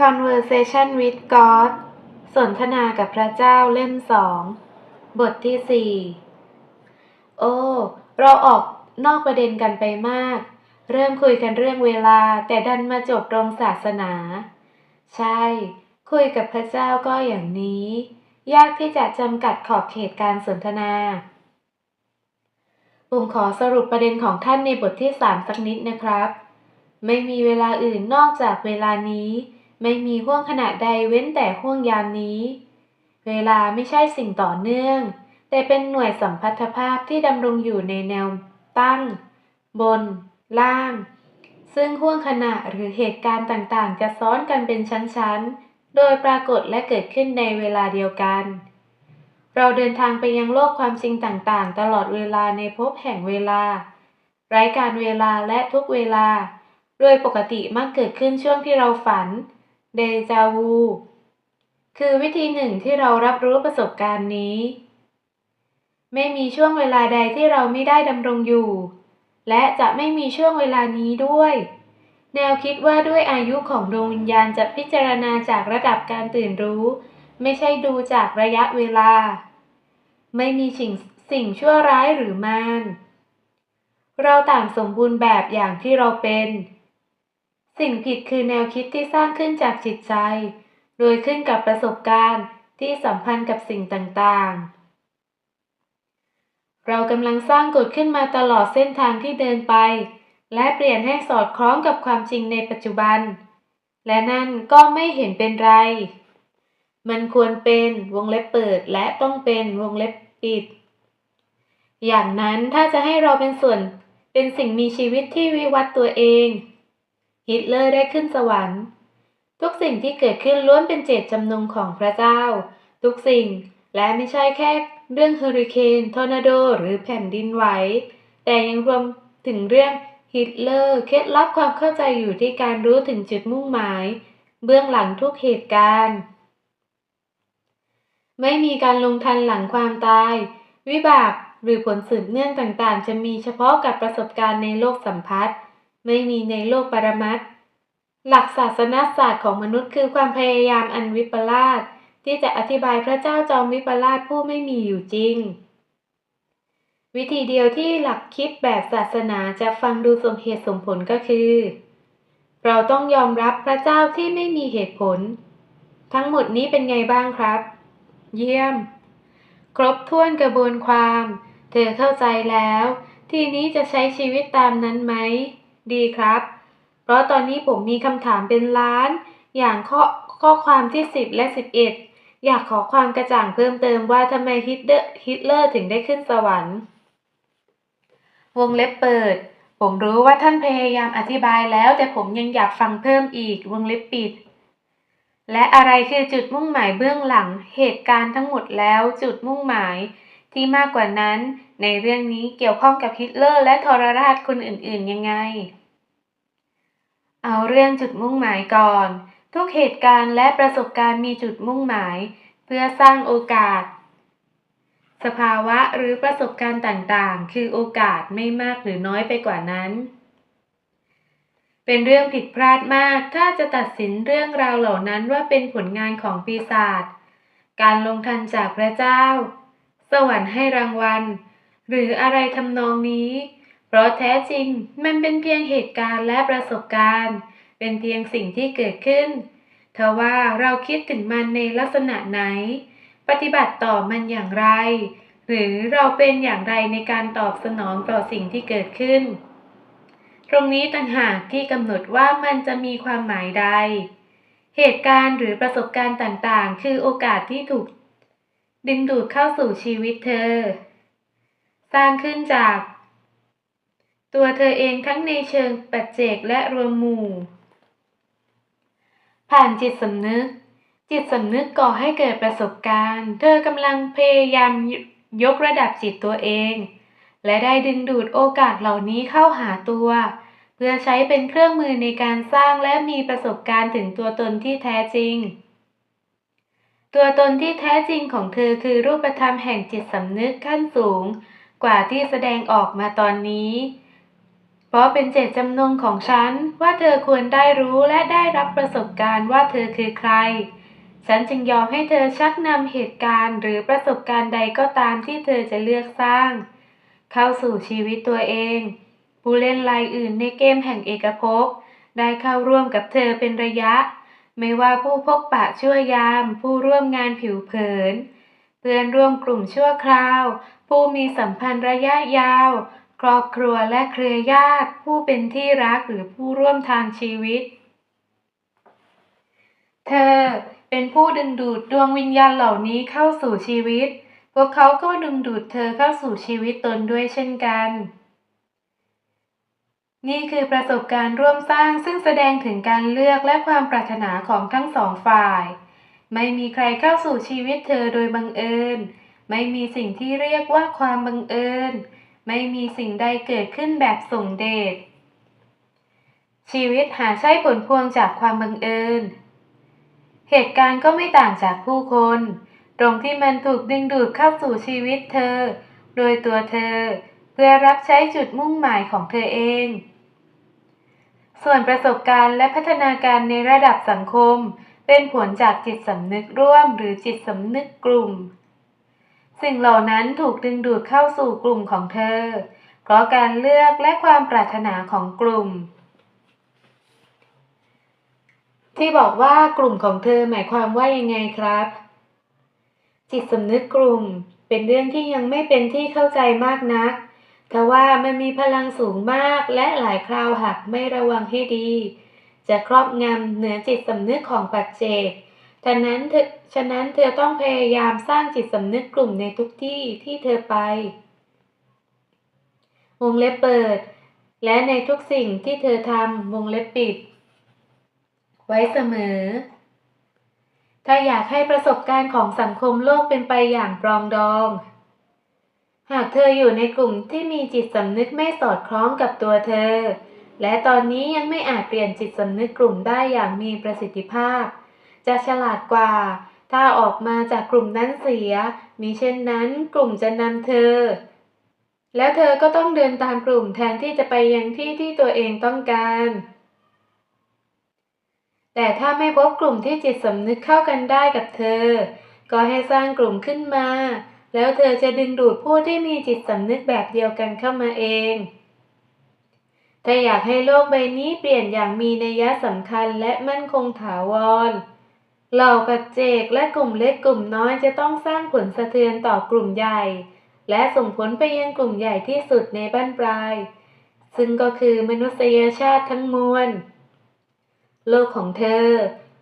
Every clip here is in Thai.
Conversation with God สนทนากับพระเจ้าเล่มสอง บทที่สี่โอ้ เราออกนอกประเด็นกันไปมาก เริ่มคุยกันเรื่องเวลาแต่ดันมาจบตรงศาสนา ใช่ คุยกับพระเจ้าก็อย่างนี้ ยากที่จะจำกัดขอบเขตการสนทนาผมขอสรุปประเด็นของท่านในบทที่สามสักนิดนะครับ ไม่มีเวลาอื่นนอกจากเวลานี้ ไม่มีห่วงขณะใดเว้นแต่ห่วงยามนี้ เวลาไม่ใช่สิ่งต่อเนื่อง แต่เป็นหน่วยสัมพัทธภาพที่ดำรงอยู่ในแนวตั้ง บน ล่าง ซึ่งห่วงขณะหรือเหตุการณ์ต่างๆ จะซ้อนกันเป็นชั้นๆ โดยปรากฏและเกิดขึ้นในเวลาเดียวกัน เราเดินทางไปยังโลกความจริงต่างๆ ตลอดเวลาในภพแห่งเวลาไร้การเวลาและทุกเวลา โดยปกติมักเกิดขึ้นช่วงที่เราฝัน เดจาวู คือวิธีหนึ่งที่เรารับรู้ประสบการณ์นี้ ไม่มีช่วงเวลาใดที่เราไม่ได้ดำรงอยู่ และจะไม่มีช่วงเวลานี้ด้วย แนวคิดว่าด้วยอายุของดวงวิญญาณจะพิจารณาจากระดับการตื่นรู้ ไม่ใช่ดูจากระยะเวลา ไม่มีสิ่งสิ่งชั่วร้ายหรือมารเราต่างสมบูรณ์แบบอย่างที่เราเป็น สิ่งผิดคือแนวคิดที่สร้างขึ้นจากจิตใจ โดยขึ้นกับประสบการณ์ที่สัมพันธ์กับสิ่งต่างๆ เรากำลังสร้างกฎขึ้นมาตลอดเส้นทางที่เดินไป และเปลี่ยนให้สอดคล้องกับความจริงในปัจจุบัน และนั่นก็ไม่เห็นเป็นไร มันควรเป็นวงเล็บเปิดและต้องเป็นวงเล็บปิด อย่างนั้นถ้าจะให้เราเป็นส่วนเป็นสิ่งมีชีวิตที่วิวัฒน์ตัวเอง ฮิตเลอร์ได้ขึ้นสวรรค์ ทุกสิ่งที่เกิดขึ้นล้วนเป็นเจตจำนงของพระเจ้า ทุกสิ่งและไม่ใช่แค่เรื่องเฮอริเคนทอร์นาโด หรือแผ่นดินไหว แต่ยังรวมถึงเรื่องฮิตเลอร์เคล็ดลับความเข้าใจอยู่ที่การรู้ถึงจุดมุ่งหมาย เบื้องหลังทุกเหตุการณ์ ไม่มีการลงทันหลังความตาย วิบากหรือผลสืบเนื่องต่างๆ จะมีเฉพาะกับประสบการณ์ในโลกสัมพัทธ์ ไม่มีในโลกปรมัตถ์หลักศาสนาศาสตร์ของมนุษย์คือความพยายามอันวิปลาสที่จะอธิบายพระเจ้าจอมวิปลาสผู้ไม่มีอยู่จริง วิธีเดียวที่หลักคิดแบบศาสนาจะฟังดูสมเหตุสมผลก็คือ เราต้องยอมรับพระเจ้าที่ไม่มีเหตุผล ทั้งหมดนี้เป็นไงบ้างครับ เยี่ยม ครบถ้วนกระบวนความ เธอเข้าใจแล้ว ทีนี้จะใช้ชีวิตตามนั้นไหม ดีครับ เพราะตอนนี้ผมมีคำถามเป็นล้าน อย่างข้อข้อความที่ 10 และ 11 อยากขอความกระจ่างเพิ่มเติมว่าทำไมฮิตเลอร์ฮิตเลอร์ถึงได้ขึ้นสวรรค์ วงเล็บเปิด ผมรู้ว่าท่านพยายามอธิบายแล้ว แต่ผมยังอยากฟังเพิ่มอีก วงเล็บปิด และอะไรคือจุดมุ่งหมายเบื้องหลัง เหตุการณ์ทั้งหมดแล้ว จุดมุ่งหมาย ที่มากกว่านั้น ในเรื่องนี้เกี่ยวข้องกับฮิตเลอร์และทรราชคนอื่นๆยังไง เอาเรื่องจุดมุ่งหมายก่อน ทุกเหตุการณ์และประสบการณ์มีจุดมุ่งหมาย เพื่อสร้างโอกาส สภาวะหรือประสบการณ์ต่างๆ คือโอกาสไม่มากหรือน้อยไปกว่านั้นเป็นเรื่องผิดพลาดมากถ้าจะตัดสินเรื่องราวเหล่านั้นว่าเป็นผลงานของปีศาจ การลงทันจากพระเจ้า สวรรค์ให้รางวัล หรืออะไรทำนองนี้ เพราะแท้จริงมันเป็นเพียงเหตุการณ์และประสบการณ์ เป็นเพียงสิ่งที่เกิดขึ้นทว่าเราคิดถึงมันในลักษณะไหน ปฏิบัติต่อมันอย่างไร หรือเราเป็นอย่างไรในการตอบสนองต่อสิ่งที่เกิดขึ้น ตรงนี้ต่างหากที่กำหนดว่ามันจะมีความหมายใด เหตุการณ์หรือประสบการณ์ต่างๆ คือโอกาสที่ถูก ดึงดูดเข้าสู่ชีวิตเธอ สร้างขึ้นจาก ตัวเธอเองทั้งในเชิงปัจเจกและรวมหมู่ ผ่านจิตสำนึก จิตสำนึกก่อให้เกิดประสบการณ์ เธอกำลังพยายามยกระดับจิตตัวเอง และได้ดึงดูดโอกาสเหล่านี้เข้าหาตัว เพื่อใช้เป็นเครื่องมือในการสร้างและมีประสบการณ์ถึงตัวตนที่แท้จริง ตัวตนที่แท้จริงของเธอคือรูปธรรมแห่งจิตสำนึกขั้นสูง กว่าที่แสดงออกมาตอนนี้ เพราะเป็นเจตจำนงของฉันว่าเธอควรได้รู้และได้รับประสบการณ์ว่าเธอคือใคร ฉันจึงยอมให้เธอชักนำเหตุการณ์ หรือประสบการณ์ใดก็ตามที่เธอจะเลือกสร้าง เข้าสู่ชีวิตตัวเอง ผู้เล่นรายอื่นในเกมแห่งเอกภพได้เข้าร่วมกับเธอเป็นระยะ ไม่ว่าผู้พบปะชั่วยาม ผู้ร่วมงานผิวเผิน เพื่อนร่วมกลุ่มชั่วคราว ผู้มีสัมพันธ์ระยะยาว ครอบครัวและเครือญาติ ผู้เป็นที่รักหรือผู้ร่วมทางชีวิต เธอเป็นผู้ดึงดูดดวงวิญญาณเหล่านี้เข้าสู่ชีวิต พวกเขาก็ดึงดูดเธอเข้าสู่ชีวิตตนด้วยเช่นกัน นี่คือประสบการณ์ร่วมสร้างซึ่งแสดงถึงการเลือกและความปรารถนาของทั้งสองฝ่าย ไม่มีใครเข้าสู่ชีวิตเธอโดยบังเอิญ ไม่มีสิ่งที่เรียกว่าความบังเอิญ ไม่มีสิ่งใดเกิดขึ้นแบบส่งเดช ชีวิตหาใช่ผลพวงจากความบังเอิญ เหตุการณ์ก็ไม่ต่างจากผู้คน ตรงที่มันถูกดึงดูดเข้าสู่ชีวิตเธอ โดยตัวเธอ เพื่อรับใช้จุดมุ่งหมายของเธอเอง ส่วนประสบการณ์และพัฒนาการในระดับสังคม เป็นผลจากจิตสำนึกร่วมหรือจิตสำนึกกลุ่ม สิ่งเหล่านั้นถูกดึงดูดเข้าสู่กลุ่มของเธอ เพราะการเลือกและความปรารถนาของกลุ่ม ที่บอกว่ากลุ่มของเธอหมายความว่ายังไงครับ จิตสำนึกกลุ่มเป็นเรื่องที่ยังไม่เป็นที่เข้าใจมากนัก ทว่ามันมีพลังสูงมากและหลายคราวหากไม่ระวังให้ดี จะครอบงำเหนือจิตสำนึกของปัจเจกฉะนั้นเธอฉะนั้นเธอต้องพยายามสร้างจิตสำนึกกลุ่มในทุกที่ที่เธอไป วงเล็บเปิด และในทุกสิ่งที่เธอทำวงเล็บปิด ไว้เสมอ ถ้าอยากให้ประสบการณ์ของสังคมโลกเป็นไปอย่างปรองดอง หากเธออยู่ในกลุ่มที่มีจิตสำนึกไม่สอดคล้องกับตัวเธอ และตอนนี้ยังไม่อาจเปลี่ยนจิตสำนึกกลุ่มได้อย่างมีประสิทธิภาพ จะฉลาดกว่า ถ้าออกมาจากกลุ่มนั้นเสีย มีเช่นนั้นกลุ่มจะนำเธอ แล้วเธอก็ต้องเดินตามกลุ่มแทนที่จะไปยังที่ที่ตัวเองต้องการ แต่ถ้าไม่พบกลุ่มที่จิตสำนึกเข้ากันได้กับเธอ ก็ให้สร้างกลุ่มขึ้นมา แล้วเธอจะดึงดูดผู้ที่มีจิตสำนึกแบบเดียวกันเข้ามาเองถ้าอยากให้โลกใบนี้เปลี่ยนอย่างมีนัยสำคัญและมั่นคงถาวร เหล่าปัจเจกและกลุ่มเล็กกลุ่มน้อยจะต้องสร้างผลสะเทือนต่อกลุ่มใหญ่ และส่งผลไปยังกลุ่มใหญ่ที่สุดในบ้านปลาย ซึ่งก็คือมนุษยชาติทั้งมวล โลกของเธอ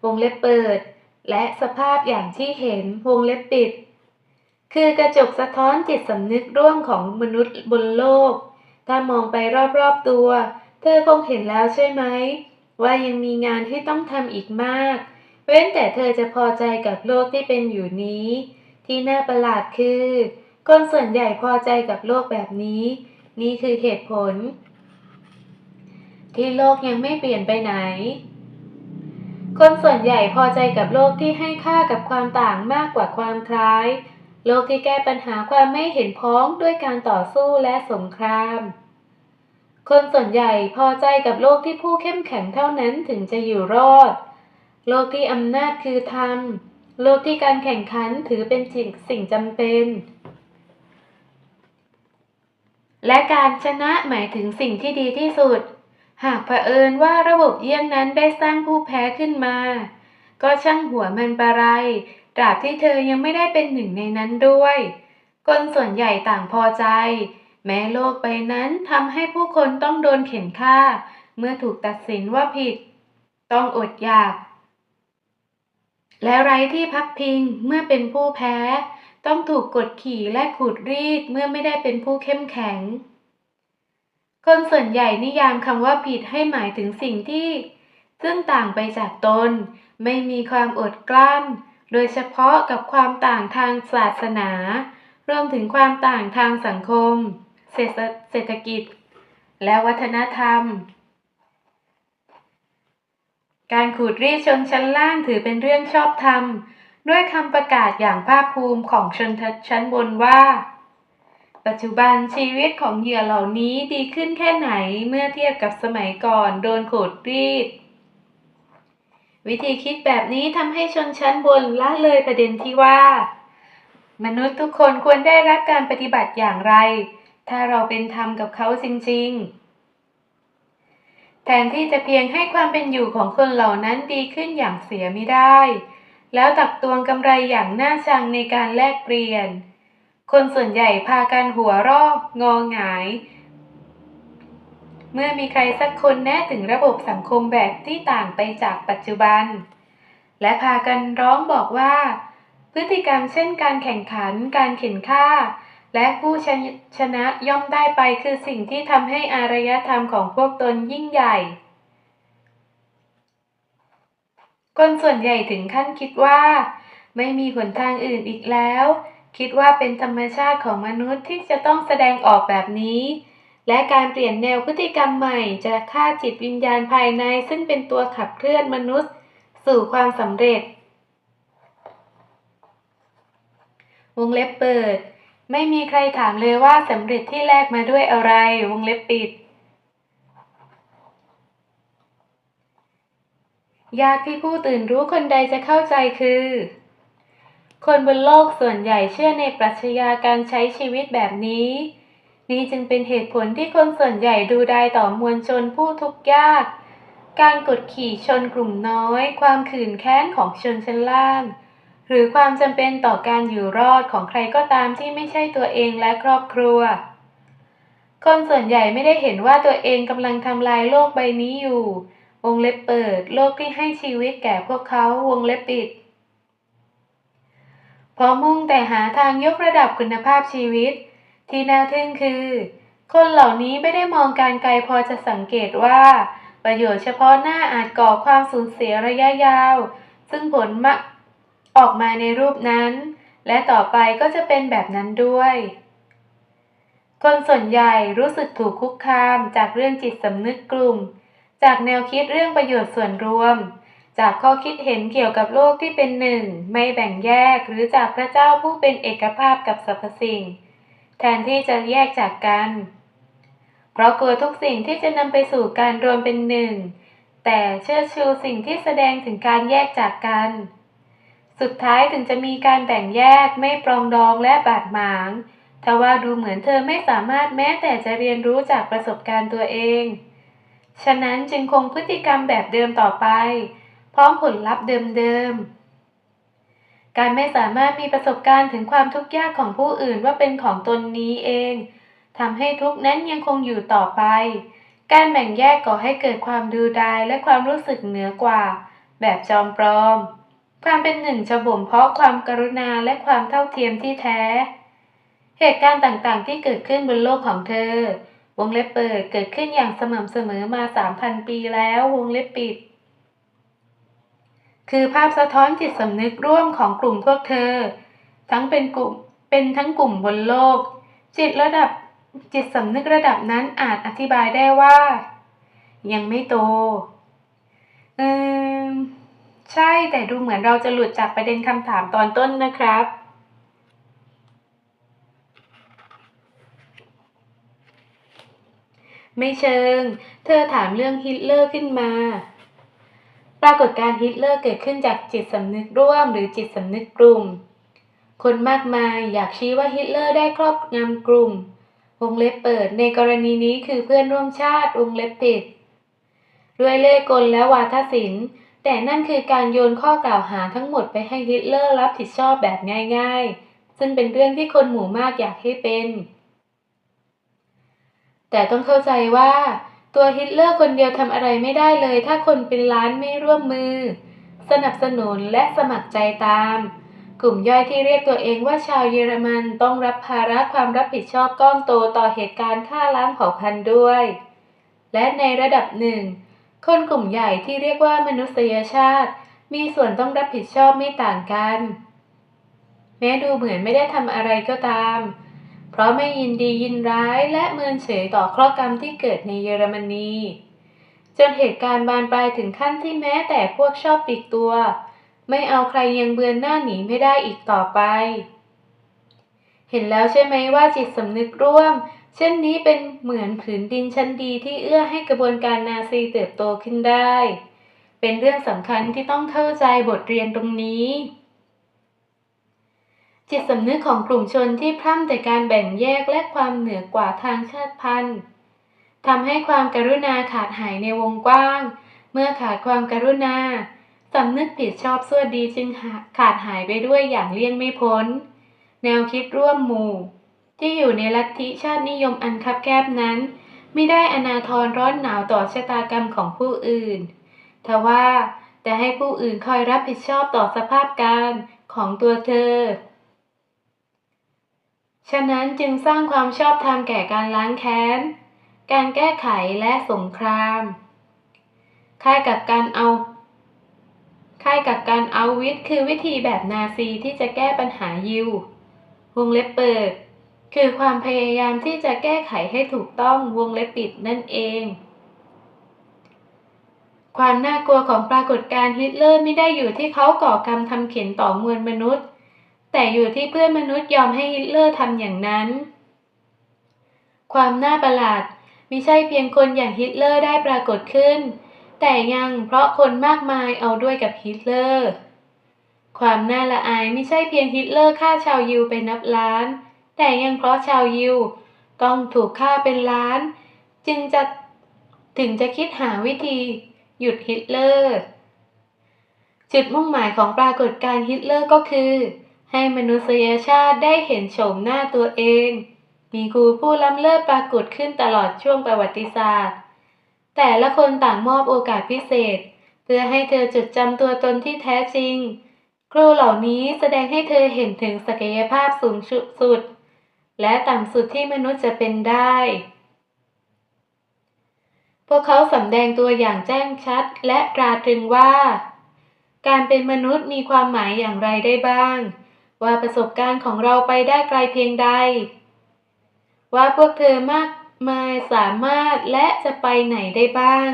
วงเล็บเปิด และสภาพอย่างที่เห็นวงเล็บปิด คือกระจกสะท้อนจิตสำนึกร่วมของมนุษย์บนโลก ถ้ามองไปรอบๆตัว เธอคงเห็นแล้วใช่ไหม ว่ายังมีงานที่ต้องทำอีกมาก เว้นแต่เธอจะพอใจกับโลกที่เป็นอยู่นี้ ที่น่าประหลาดคือ คนส่วนใหญ่พอใจกับโลกแบบนี้ นี่คือเหตุผล ที่โลกยังไม่เปลี่ยนไปไหน คนส่วนใหญ่พอใจกับโลกที่ให้ค่ากับความต่างมากกว่าความคล้าย โลกที่แก้ปัญหาความไม่เห็นพ้องด้วยการต่อสู้และสงคราม คนส่วนใหญ่พอใจกับโลกที่ผู้เข้มแข็งเท่านั้นถึงจะอยู่รอด โลกที่อำนาจคือธรรม โลกที่การแข่งขันถือเป็นสิ่งสิ่งจำเป็น และการชนะหมายถึงสิ่งที่ดีที่สุด หากเผอิญว่าระบบเยี่ยงนั้นได้สร้างผู้แพ้ขึ้นมา ก็ช่างหัวมันปะไร ตราบที่เธอยังไม่ได้เป็นหนึ่งในนั้นด้วย คนส่วนใหญ่ต่างพอใจ แม้โลกใบนั้นทำให้ผู้คนต้องโดนเข็นฆ่า เมื่อถูกตัดสินว่าผิด ต้องอดอยาก และไร้ที่พักพิงเมื่อเป็นผู้แพ้ ต้องถูกกดขี่และขูดรีดเมื่อไม่ได้เป็นผู้เข้มแข็ง คนส่วนใหญ่นิยามคำว่าผิดให้หมายถึงสิ่งที่ ซึ่งต่างไปจากตน ไม่มีความอดกลั้น โดยเฉพาะกับความต่างทางศาสนา รวมถึงความต่างทางสังคม เศรษฐกิจ และวัฒนธรรม การขูดรีดชนชั้นล่างถือเป็นเรื่องชอบธรรม ด้วยคำประกาศอย่างภาคภูมิของชนชั้นบนว่า ปัจจุบันชีวิตของเหยื่อเหล่านี้ดีขึ้นแค่ไหนเมื่อเทียบกับสมัยก่อนโดนขูดรีด วิธีคิดแบบนี้ทำให้ชนชั้นบนละเลยประเด็นที่ว่า มนุษย์ทุกคนควรได้รับการปฏิบัติอย่างไร ถ้าเราเป็นธรรมกับเขาจริง ๆ แทนที่จะเพียงให้ความเป็นอยู่ของคนเหล่านั้นดีขึ้นอย่างเสียไม่ได้ แล้วตักตวงกำไรอย่างน่าชังในการแลกเปลี่ยน คนส่วนใหญ่พากันหัวรอกงอหงาย เมื่อมีใครสักคนแนะถึงระบบสังคมแบบที่ต่างไปจากปัจจุบัน และพากันร้องบอกว่า พฤติกรรมเช่นการแข่งขัน การเข็นฆ่า และผู้ชชนะย่อมได้ไปคือสิ่งที่ทำให้อารยธรรมของพวกตนยิ่งใหญ่ คนส่วนใหญ่ถึงขั้นคิดว่า ไม่มีหนทางอื่นอีกแล้ว คิดว่าเป็นธรรมชาติของมนุษย์ที่จะต้องแสดงออกแบบนี้ และการเปลี่ยนแนวพฤติกรรมใหม่จะฆ่าจิตวิญญาณภายในซึ่งเป็นตัวขับเคลื่อนมนุษย์ สู่ความสำเร็จ วงเล็บเปิด ไม่มีใครถามเลยว่าสำเร็จที่แลกมาด้วยอะไร วงเล็บปิด ยากที่ผู้ตื่นรู้คนใดจะเข้าใจคือ คนบนโลกส่วนใหญ่เชื่อในปรัชญาการใช้ชีวิตแบบนี้ นี่จึงเป็นเหตุผลที่คนส่วนใหญ่ดูได้ต่อมวลชนผู้ทุกข์ยาก การกดขี่ชนกลุ่มน้อย ความขื่นแค้นของชนชั้นล่าง หรือความจำเป็นต่อการอยู่รอดของใครก็ตามที่ไม่ใช่ตัวเองและครอบครัว คนส่วนใหญ่ไม่ได้เห็นว่าตัวเองกำลังทำลายโลกใบนี้อยู่ วงเล็บเปิด โลกที่ให้ชีวิตแก่พวกเขาวงเล็บปิดเพราะมุ่งแต่หาทางยกระดับคุณภาพชีวิต ที่น่าทึ่งคือ คนเหล่านี้ไม่ได้มองการไกลพอจะสังเกตว่า ประโยชน์เฉพาะหน้าอาจก่อความสูญเสียระยะยาว ซึ่งผลมักออกมาในรูปนั้น และต่อไปก็จะเป็นแบบนั้นด้วย คนส่วนใหญ่รู้สึกถูกคุกคามจากเรื่องจิตสำนึกกลุ่ม จากแนวคิดเรื่องประโยชน์ส่วนรวม จากข้อคิดเห็นเกี่ยวกับโลกที่เป็นหนึ่ง ไม่แบ่งแยกหรือจากพระเจ้าผู้เป็นเอกภาพกับสรรพสิ่ง แทนที่จะแยกจากกัน เพราะกลัวทุกสิ่งที่จะนำไปสู่การรวมเป็นหนึ่ง แต่เชื่อชูสิ่งที่แสดงถึงการแยกจากกัน สุดท้ายถึงจะมีการแบ่งแยกไม่ปรองดองและบาดหมางทว่าดูเหมือนเธอไม่สามารถแม้แต่จะเรียนรู้จากประสบการณ์ตัวเอง ฉะนั้นจึงคงพฤติกรรมแบบเดิมต่อไป พร้อมผลลัพธ์เดิมๆ การไม่สามารถมีประสบการณ์ถึงความทุกข์ยากของผู้อื่นว่าเป็นของตนนี้เองทำให้ทุกนั้นยังคงอยู่ต่อไป การแบ่งแยกก่อให้เกิดความดูดายและความรู้สึกเหนือกว่า แบบจอมปลอม ความเป็นหนึ่งจะบ่มเพาะความกรุณาและความเท่าเทียมที่แท้ เหตุการณ์ต่างๆ ที่เกิดขึ้นบนโลกของเธอ วงเล็บเปิดเกิดขึ้นอย่างสม่ำเสมอมา 3,000 ปีแล้ว วงเล็บปิด คือภาพสะท้อนจิตสำนึกร่วมของกลุ่มพวกเธอ ทั้งเป็นกลุ่มเป็นทั้งกลุ่มบนโลก จิตระดับจิตสำนึกระดับนั้นอาจอธิบายได้ว่า ยังไม่โตเออใช่แต่ดูเหมือนเราจะหลุดจากประเด็นคำถามตอนต้นนะครับไม่เชิง เธอถามเรื่องฮิตเลอร์ขึ้นมา ปรากฏการ์ฮิตเลอร์เกิดขึ้นจากจิตสำนึกร่วมหรือจิตสำนึกกลุ่ม คนมากมายอยากชี้ว่าฮิตเลอร์ได้ครอบงำกลุ่ม วงเล็บเปิดในกรณีนี้คือเพื่อนร่วมชาติวงเล็บปิด ด้วยเล่ห์กลและวาทศิลป์ แต่นั่นคือการโยนข้อกล่าวหาทั้งหมดไปให้ฮิตเลอร์รับผิดชอบแบบง่ายๆ ซึ่งเป็นเรื่องที่คนหมู่มากอยากให้เป็น แต่ต้องเข้าใจว่า ตัวฮิตเลอร์คนเดียวทำอะไรไม่ได้เลย ถ้าคนเป็นล้านไม่ร่วมมือ สนับสนุนและสมัครใจตาม กลุ่มย่อยที่เรียกตัวเองว่าชาวเยอรมันต้องรับภาระความรับผิดชอบก้อนโตต่อเหตุการณ์ฆ่าล้างเผ่าพันธุ์ด้วย และในระดับหนึ่ง คนกลุ่มใหญ่ที่เรียกว่ามนุษยชาติ มีส่วนต้องรับผิดชอบไม่ต่างกัน แม้ดูเหมือนไม่ได้ทำอะไรก็ตาม ราะไม่ยินดียินร้ายและเมินเฉยต่อเคราะห์กรรมที่เกิดในเยอรมนี จนเหตุการณ์บานปลายถึงขั้นที่แม้แต่พวกชอบปลีกตัว ไม่เอาใครยังเบือนหน้าหนีไม่ได้อีกต่อไป เห็นแล้วใช่ไหมว่าจิตสำนึกร่วม เช่นนี้เป็นเหมือนผืนดินชั้นดีที่เอื้อให้กระบวนการนาซีเติบโตขึ้นได้ เป็นเรื่องสำคัญที่ต้องเข้าใจบทเรียนตรงนี้ จิตสำนึกของกลุ่มชนที่พร่ำแต่การแบ่งแยกและความเหนือกว่าทางชาติพันธุ์ทำให้ความกรุณาขาดหายในวงกว้าง เมื่อขาดความกรุณาสำนึกผิดชอบส่วดีจึงขาดหายไปด้วยอย่างเลี่ยงไม่พ้น แนวคิดร่วมหมู่ ที่อยู่ในลัทธิชาตินิยมอันคับแคบนั้นไม่ได้อนาทรร้อนหนาวต่อชะตากรรมของผู้อื่นทว่าแต่ให้ผู้อื่นคอยรับผิดชอบต่อสภาพการของตัวเธอ ฉะนั้นจึงสร้างความชอบธรรมแก่การล้างแค้น การแก้ไขและสงครามค่ายกับการเอาค่ายกับการเอาวิทย์คือวิธีแบบนาซีที่จะแก้ปัญหายิว วงเล็บเปิด คือความพยายามที่จะแก้ไขให้ถูกต้องวงเล็บปิดนั่นเอง ความน่ากลัวของปรากฏการณ์ฮิตเลอร์ไม่ได้อยู่ที่เขาก่อกรรมทำเข็นต่อมวลมนุษย์ แต่อยู่ที่เพื่อนมนุษย์ยอมให้ฮิตเลอร์ทำอย่างนั้น ความน่าประหลาดม่ใช่เพียงคนอย่างฮิตเลอร์ได้ปรากฏขึ้น แต่ยังเพราะคนมากมายเอาด้วยกับฮิตเลอร์ ความน่าละอายไม่ใช่เพียงฮิตเลอร์ฆ่าชาวยิวไปนับล้าน แต่ยังเพราะชาวยิวต้องถูกฆ่าเป็นล้าน จึงจะถึงจะคิดหาวิธีหยุดฮิตเลอร์ จุดมุ่งหมายของปรากฏการณ์ฮิตเลอร์ก็คือ ให้มนุษยชาติได้เห็นโฉมหน้าตัวเอง มีครูผู้ล้ำเลิศปรากฏขึ้นตลอดช่วงประวัติศาสตร์ แต่ละคนต่างมอบโอกาสพิเศษ เพื่อให้เธอจดจำตัวตนที่แท้จริง ครูเหล่านี้แสดงให้เธอเห็นถึงศักยภาพสูงสุด และต่ำสุดที่มนุษย์จะเป็นได้ พวกเขาสำแดงตัวอย่างแจ้งชัดและตราตรึงว่า การเป็นมนุษย์มีความหมายอย่างไรได้บ้าง ว่าประสบการณ์ของเราไปได้ไกลเพียงใด ว่าพวกเธอมากมายสามารถและจะไปไหนได้บ้าง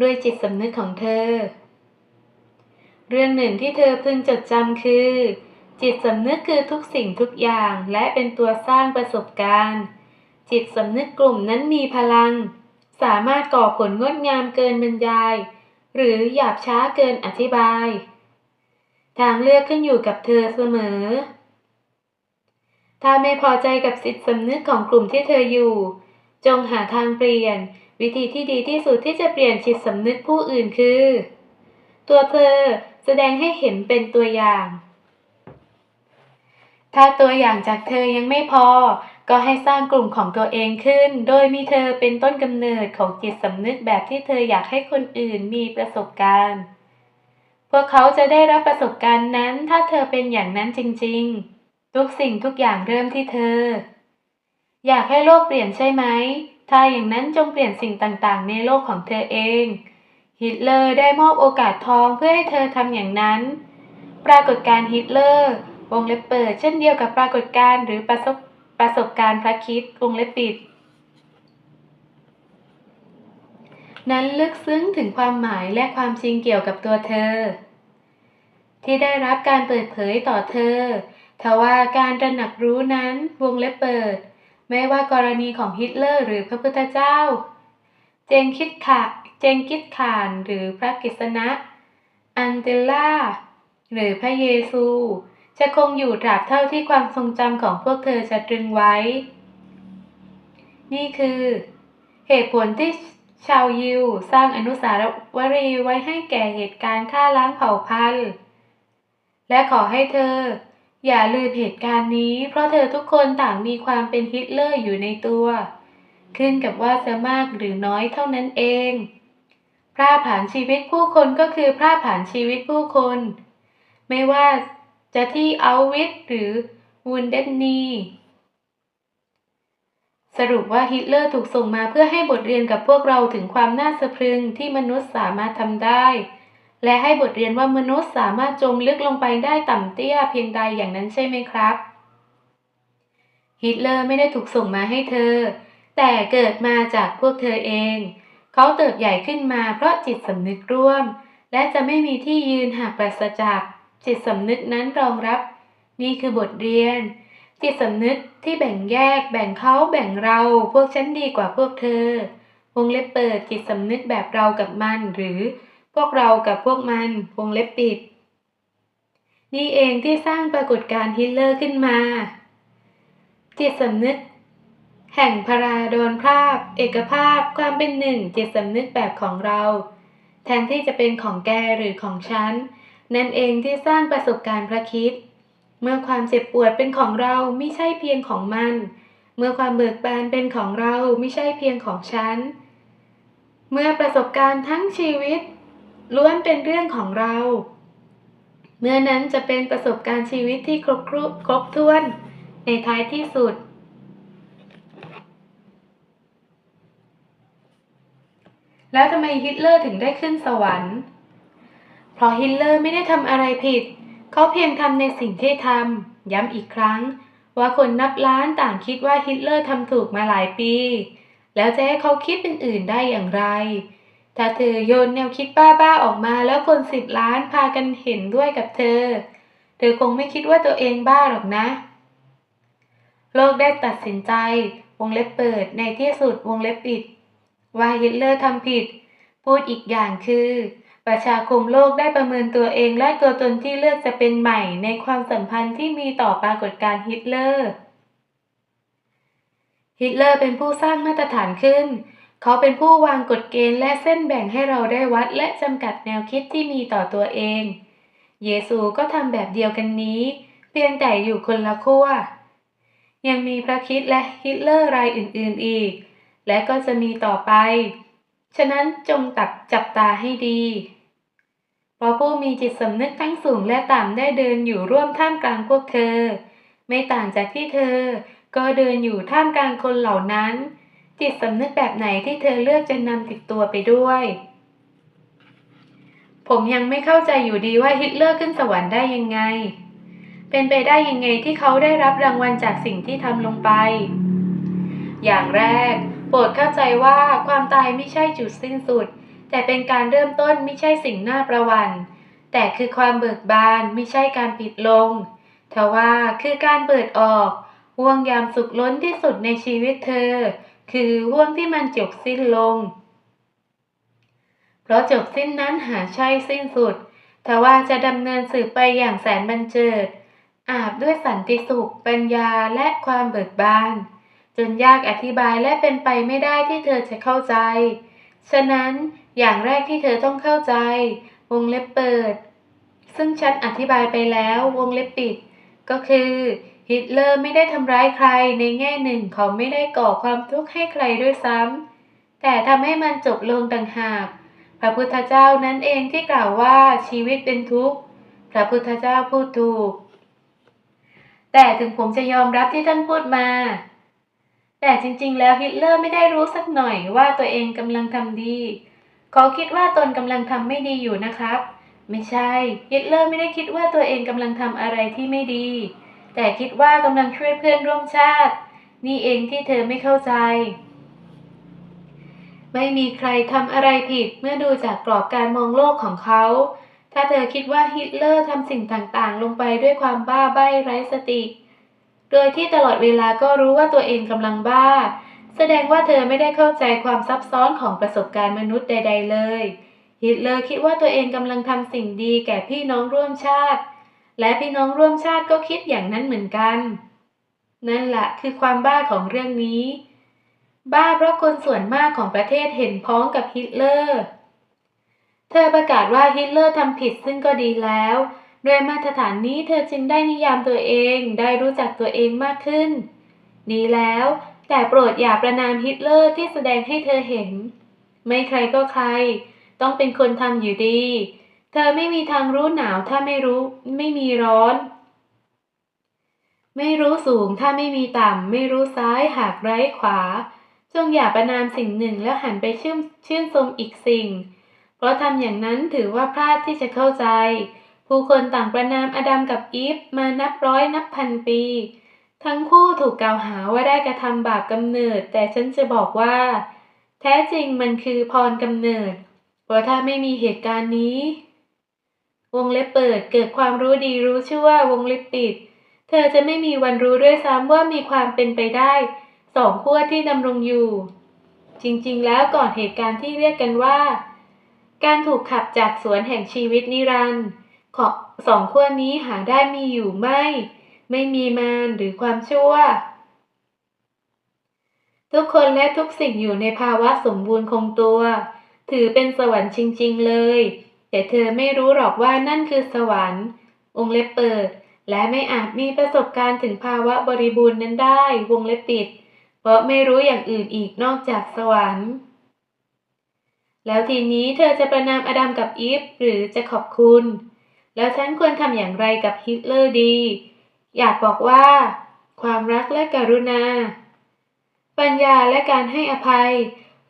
ด้วยจิตสำนึกของเธอ เรื่องหนึ่งที่เธอพึงจดจำคือ จิตสำนึกคือทุกสิ่งทุกอย่างและเป็นตัวสร้างประสบการณ์ จิตสำนึกกลุ่มนั้นมีพลัง สามารถก่อผลงดงามเกินบรรยาย หรือหยาบช้าเกินอธิบาย ทางเลือกขึ้นอยู่กับเธอเสมอ ถ้าไม่พอใจกับสิทธิสำนึกของกลุ่มที่เธออยู่ จงหาทางเปลี่ยน วิธีที่ดีที่สุดที่จะเปลี่ยนจิตสำนึกผู้อื่นคือ ตัวเธอแสดงให้เห็นเป็นตัวอย่าง ถ้าตัวอย่างจากเธอยังไม่พอ ก็ให้สร้างกลุ่มของตัวเองขึ้น โดยมีเธอเป็นต้นกำเนิดของจิตสำนึกแบบที่เธออยากให้คนอื่นมีประสบการณ์ วกเขาจะได้รับประสบการณ์นั้นถ้าเธอเป็นอย่างนั้นจริงๆ ทุกสิ่งทุกอย่างเริ่มที่เธอ อยากให้โลกเปลี่ยนใช่ไหม ถ้าอย่างนั้นจงเปลี่ยนสิ่งต่างๆ ในโลกของเธอเอง ฮิตเลอร์ได้มอบโอกาสทองเพื่อให้เธอทำอย่างนั้น ปรากฏการณ์ฮิตเลอร์ วงเล็บเปิดเช่นเดียวกับปรากฏการณ์หรือประสบประสบการณ์พระคิดวงเล็บปิด นั้นลึกซึ้งถึงความหมายและความจริงเกี่ยวกับตัวเธอ ที่ได้รับการเปิดเผยต่อเธอทว่าการตระหนักรู้นั้นวงเล็บเปิด ไม่ว่ากรณีของฮิตเลอร์หรือพระพุทธเจ้า เจงคิดขาเจงคิดขานหรือพระกิษณะ อันเตล่า หรือพระเยซู จะคงอยู่ตราบเท่าที่ความทรงจำของพวกเธอจะตรึงไว้ นี่คือ เหตุผลที่ชาวยิวสร้างอนุสาวรีย์ไว้ให้แก่เหตุการณ์ฆ่าล้างเผ่าพันธุ์ และขอให้เธอ อย่าลืมเหตุการณ์นี้ เพราะเธอทุกคนต่างมีความเป็นฮิตเลอร์อยู่ในตัว ขึ้นกับว่าจะมากหรือน้อยเท่านั้นเองพร่าผ่านชีวิตผู้คนก็คือพร่าผ่านชีวิตผู้คน ไม่ว่าจะที่เอาวิทหรือวูนเดนนีสรุปว่าฮิตเลอร์ถูกส่งมาเพื่อให้บทเรียนกับพวกเราถึงความน่าสะพรึงที่มนุษย์สามารถทำได้ และให้บทเรียนว่ามนุษย์สามารถจมลึกลงไปได้ต่ำเตี้ยเพียงใดอย่างนั้นใช่ไหมครับ ฮิตเลอร์ไม่ได้ถูกส่งมาให้เธอ แต่เกิดมาจากพวกเธอเอง เขาเติบใหญ่ขึ้นมาเพราะจิตสำนึกร่วม และจะไม่มีที่ยืนหากปราศจากจิตสำนึกนั้นรองรับ นี่คือบทเรียน จิตสำนึกที่แบ่งแยก แบ่งเขาแบ่งเรา พวกฉันดีกว่าพวกเธอวงเล็บเปิดจิตสำนึกแบบเรากับมันหรือ พวกเรากับพวกมันวงเล็บปิด นี่เองที่สร้างปรากฏการณ์ฮิตเลอร์ขึ้นมา จิตสำนึก แห่งพาราโดนภาพ เอกภาพความเป็นหนึ่งจิตสำนึกแบบของเรา แทนที่จะเป็นของแกหรือของฉัน นั่นเองที่สร้างประสบการณ์พระคิด เมื่อความเจ็บปวดเป็นของเราไม่ใช่เพียงของมัน เมื่อความเบิกบานเป็นของเราไม่ใช่เพียงของฉัน เมื่อประสบการณ์ทั้งชีวิต ล้วนเป็นเรื่องของเรา เมื่อนั้นจะเป็นประสบการณ์ชีวิตที่ครบครบครบถ้วนในท้ายที่สุด แล้วทำไมฮิตเลอร์ถึงได้ขึ้นสวรรค์ เพราะฮิตเลอร์ไม่ได้ทำอะไรผิด เขาเพียงทำในสิ่งที่ทำย้ำอีกครั้ง ว่าคนนับล้านต่างคิดว่าฮิตเลอร์ทำถูกมาหลายปี แล้วจะให้เขาคิดเป็นอื่นได้อย่างไร ถ้าเธอโยนแนวคิดบ้าๆออกมาแล้วคนสิบล้านพากันเห็นด้วยกับเธอ เธอคงไม่คิดว่าตัวเองบ้าหรอกนะ โลกได้ตัดสินใจ วงเล็บเปิดในที่สุดวงเล็บปิด ว่าฮิตเลอร์ทำผิด พูดอีกอย่างคือ ประชาคมโลกได้ประเมินตัวเองและตัวตนที่เลือกจะเป็นใหม่ในความสัมพันธ์ที่มีต่อปรากฏการณ์ฮิตเลอร์ฮิตเลอร์เป็นผู้สร้างมาตรฐานขึ้น เขาเป็นผู้วางกฎเกณฑ์และเส้นแบ่งให้เราได้วัดและจำกัดแนวคิดที่มีต่อตัวเอง เยซูก็ทำแบบเดียวกันนี้ เพียงแต่อยู่คนละขั้ว ยังมีพระคิดและฮิตเลอร์รายอื่นๆอีก และก็จะมีต่อไป ฉะนั้นจงตับจับตาให้ดี เพราะผู้มีจิตสำนึกทั้งสูงและต่ำได้เดินอยู่ร่วมท่ามกลางพวกเธอ ไม่ต่างจากที่เธอ ก็เดินอยู่ท่ามกลางคนเหล่านั้น จิตสำนึกแบบไหนที่เธอเลือกจะนำติดตัวไปด้วย ผมยังไม่เข้าใจอยู่ดีว่าฮิตเลอร์ขึ้นสวรรค์ได้ยังไง เป็นไปได้ยังไงที่เขาได้รับรางวัลจากสิ่งที่ทำลงไป อย่างแรก โปรดเข้าใจว่าความตายไม่ใช่จุดสิ้นสุด แต่เป็นการเริ่มต้นไม่ใช่สิ่งน่าประวั่นแต่คือความเบิกบานไม่ใช่การปิดลงทว่าคือการเปิดออกห่วงยามสุขล้นที่สุดในชีวิตเธอ คือห่วงที่มันจบสิ้นลง เพราะจบสิ้นนั้นหาใช่สิ้นสุดทว่าจะดำเนินสืบไปอย่างแสนบันเจิด อาบด้วยสันติสุข ปัญญาและความเบิกบาน จนยากอธิบายและเป็นไปไม่ได้ที่เธอจะเข้าใจ ฉะนั้นอย่างแรกที่เธอต้องเข้าใจ วงเล็บเปิด ซึ่งฉันอธิบายไปแล้ววงเล็บปิด ก็คือ ฮิตเลอร์ไม่ได้ทำร้ายใครในแง่หนึ่งเขาไม่ได้ก่อความทุกข์ให้ใครด้วยซ้ำแต่ทำให้มันจบลงต่างหาก พระพุทธเจ้านั้นเองที่กล่าวว่าชีวิตเป็นทุกข์พระพุทธเจ้าพูดถูก แต่ถึงผมจะยอมรับที่ท่านพูดมา แต่จริงๆ แล้วฮิตเลอร์ไม่ได้รู้สักหน่อยว่าตัวเองกำลังทำดีเขาคิดว่าตนกำลังทำไม่ดีอยู่นะครับ ไม่ใช่ฮิตเลอร์ไม่ได้คิดว่าตัวเองกำลังทำอะไรที่ไม่ดี แต่คิดว่ากำลังช่วยเพื่อนร่วมชาติ นี่เองที่เธอไม่เข้าใจ ไม่มีใครทำอะไรผิดเมื่อดูจากกรอบการมองโลกของเขา ถ้าเธอคิดว่าฮิตเลอร์ทำสิ่งต่างๆ ลงไปด้วยความบ้าใบ้ไร้สติ โดยที่ตลอดเวลาก็รู้ว่าตัวเองกำลังบ้า แสดงว่าเธอไม่ได้เข้าใจความซับซ้อนของประสบการณ์มนุษย์ใด ๆ เลยฮิตเลอร์คิดว่าตัวเองกำลังทำสิ่งดีแก่พี่น้องร่วมชาติ และพี่น้องร่วมชาติก็คิดอย่างนั้นเหมือนกัน นั่นแหละคือความบ้าของเรื่องนี้ บ้าเพราะคนส่วนมากของประเทศเห็นพ้องกับฮิตเลอร์ เธอประกาศว่าฮิตเลอร์ทำผิดซึ่งก็ดีแล้วด้วยมาตรฐานนี้เธอจึงได้นิยามตัวเองได้รู้จักตัวเองมากขึ้น ดีแล้ว แต่โปรดอย่าประนามฮิตเลอร์ที่แสดงให้เธอเห็น ไม่ใครก็ใคร ต้องเป็นคนทำอยู่ดี เธอไม่มีทางรู้หนาวถ้าไม่รู้ไม่มีร้อน ไม่รู้สูงถ้าไม่มีต่ำ ไม่รู้ซ้ายหากไร้ขวา จงอย่าประนามสิ่งหนึ่งแล้วหันไปชื่นชื่นชมอีกสิ่ง เพราะทำอย่างนั้นถือว่าพลาดที่จะเข้าใจ ผู้คนต่างประนามอดัมกับอีฟมานับร้อยนับพันปี ทั้งคู่ถูกกล่าวหาว่าได้กระทำบาปกำเนิด แต่ฉันจะบอกว่า แท้จริงมันคือพรกำเนิด เพราะถ้าไม่มีเหตุการณ์นี้ วงเล็บเปิดเกิดความรู้ดีรู้ชั่ววงเล็บปิด เธอจะไม่มีวันรู้ด้วยซ้ำว่ามีความเป็นไปได้ สองขั้วที่ดำรงอยู่ จริงๆ แล้วก่อนเหตุการณ์ที่เรียกกันว่า การถูกขับจากสวนแห่งชีวิตนิรันดร์ของสองขั้วนี้หาได้มีอยู่ไม่ ไม่มีมารหรือความชั่ว ทุกคนและทุกสิ่งอยู่ในภาวะสมบูรณ์คงตัว ถือเป็นสวรรค์จริง ๆ เลย แต่เธอไม่รู้หรอกว่านั่นคือสวรรค์ องเล็บเปิด และไม่อาจมีประสบการณ์ถึงภาวะบริบูรณ์นั้นได้ วงเล็บปิด เพราะไม่รู้อย่างอื่นอีกนอกจากสวรรค์ แล้วทีนี้เธอจะประนามอดัมกับอีฟหรือจะขอบคุณ แล้วฉันควรทำอย่างไรกับฮิตเลอร์ดี อยากบอกว่า ความรักและกรุณา ปัญญาและการให้อภัย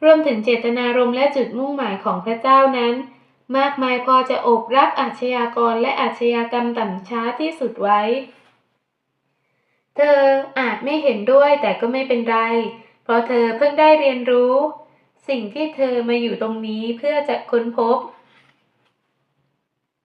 รวมถึงเจตนารมณ์และจุดมุ่งหมายของพระเจ้านั้น มากมายพอจะโอบรับอาชญากรและอาชญากรรมต่ำช้าที่สุดไว้ เธออาจไม่เห็นด้วยแต่ก็ไม่เป็นไร เพราะเธอเพิ่งได้เรียนรู้ สิ่งที่เธอมาอยู่ตรงนี้เพื่อจะค้นพบ